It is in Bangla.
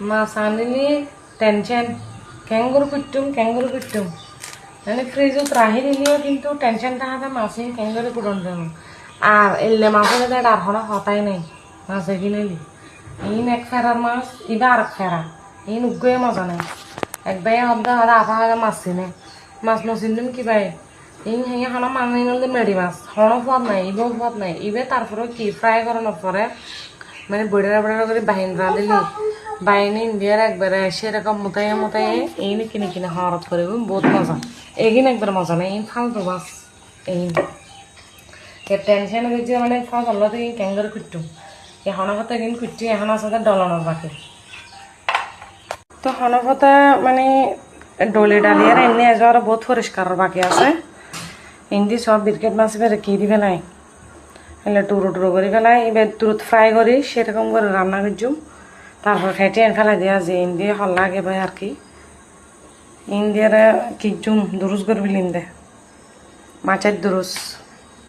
মাছ আনিলে টেনশন কেঙ্গুর কুটুম কেঙ্গুর কুটুম মানে ফ্রিজত রাহি দিলেও কিন্তু টেনশনটা হাতে মাছে কেঙ্গুরে কুটন দেব আর এলে মাছের মধ্যে ডারখনা হতাই নাই মাছে কিনেলি ইন এক ফেরার মাছ ইবা আর এক ফেরা ইন উগ্গয়ে মজা নাই একবারে শব্দ হলে আধা হাজার মাছ চিনে মাছ নচিনিম কিবাই এই হেঁয়া খানা মাছ নিলে মেরি মাছ হনো সোৱাদ নাই ইবেও সোৱাদ নাই ইবে তারপরে কি ফ্রাই করে নপরে মানে বড়া বড়া করে বাহিন রাঁধিলি বাহিনী ইন্ডিয়ার একবারে সেরকম মোতায়ে মোতায়ে এই কিনে কিনে হরত করে বহুত মজা। এইগিন একবার মজা নাই এই ফালতু মাছ এই। টেনশন হয়েছে মানে ভালো থেকে ক্যাঙ্গার কুট্টু। এখনও কথা কিন কুট্টি, এখন আছে ডলানোর বাকি। তো হনপথে মানে ডলে ডালিয়ার এনে এজোয়ার বহুত পরিষ্কার বাকি আছে। ইন্দি সব বিরকেট মাছ এবার কি দিবে নাই? এলে টুরো টুরো করে ফেলাই, এবার তুরুত ফ্রাই করি, সেরকম করে রান্না করছু তারপর এনে ফেলাই দিয়া যে দিয়ে হল লাগে ভাই আর কি। ইন্দিয়ারে কিচুম দুরুস করবি লিন্দে। মাছের দুরুস